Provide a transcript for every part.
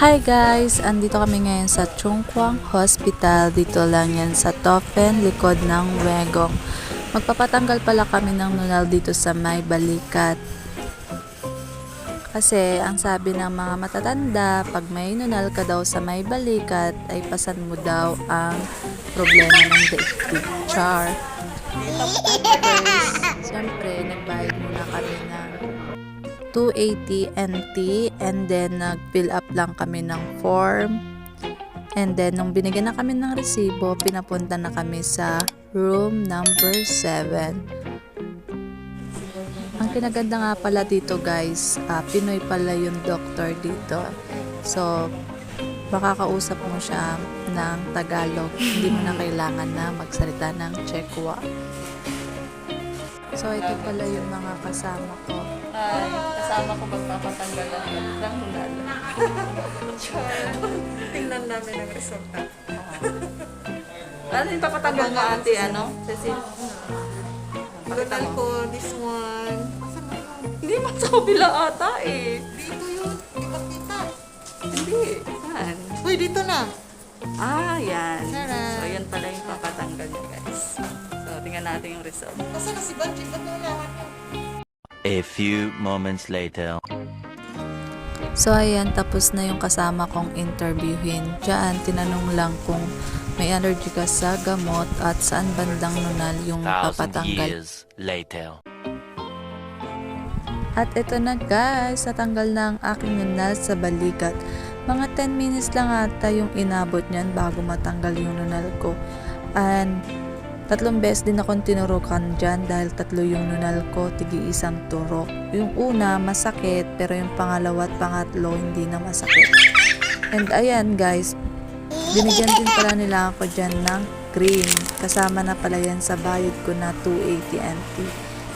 Hi guys! Andito kami ngayon sa Chungkwang Hospital. Dito lang yan sa Tofen, likod ng Wegong. Magpapatanggal pala kami ng nunal dito sa may balikat. Kasi ang sabi ng mga matatanda, pag may nunal ka daw sa may balikat, ay pasan mo daw ang problema ng daigdig. Char. Siyempre, nagbayad muna kami ng 280 NT and then nag-fill up lang kami ng form. And then, nung binigyan na kami ng resibo, pinapunta na kami sa room number 7. Ang kinaganda nga pala dito guys, ah, Pinoy pala yung doctor dito. So, makakausap mo siya ng Tagalog. Hindi mo na kailangan na magsalita ng Chekwa. So, ito pala yung mga kasama ko. Ay, kasama ko magpapatanggal ng ng nunal. Tingnan namin ang resulta. Ano yung papatanggal nga ate, ano? Cecil? Lunal ko, this one. Hindi man sa kabila ata eh. Dito yun. Di ba kita? Hindi. Saan? Uy, dito na. Ah, yan. Tara. So, yan pala yung natin yung result. Kasi na si Banji, ba't nulahan mo? A few moments later. So ayan, tapos na yung kasama kong interviewin. Diyan, tinanong lang kung may allergy ka sa gamot at saan bandang nunal yung papatanggal. years later. At ito na guys, natanggal na ang aking nunal sa balikat. Mga 10 minutes lang ata yung inabot niyan bago matanggal yung nunal ko. And tatlong beses din akong tinurukan dyan dahil tatlo yung nunal ko, tigi isang turok. Yung una, masakit, pero yung pangalawa at pangatlo, hindi na masakit. And ayan guys, binigyan din pala nila ako dyan ng cream. Kasama na pala yan sa bayad ko na 280 NT.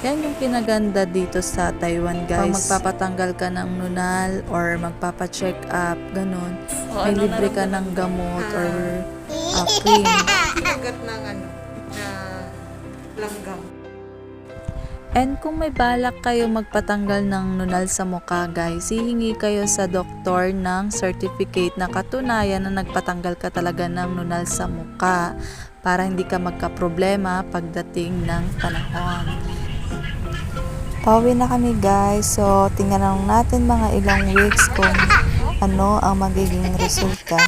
Yan yung kinaganda dito sa Taiwan guys. Pag magpapatanggal ka ng nunal or magpapacheck up, ganun, O, may ano libre ka ng gamot or uh, cream. Kinagat ng ano, langgam. And kung may balak kayo magpatanggal ng nunal sa mukha guys, hihingi kayo sa doktor ng certificate na katunayan na nagpatanggal ka talaga ng nunal sa mukha para hindi ka magka-problema pagdating ng panahon. Pauwi na kami guys, so tingnan natin mga ilang weeks kung ano ang magiging resulta.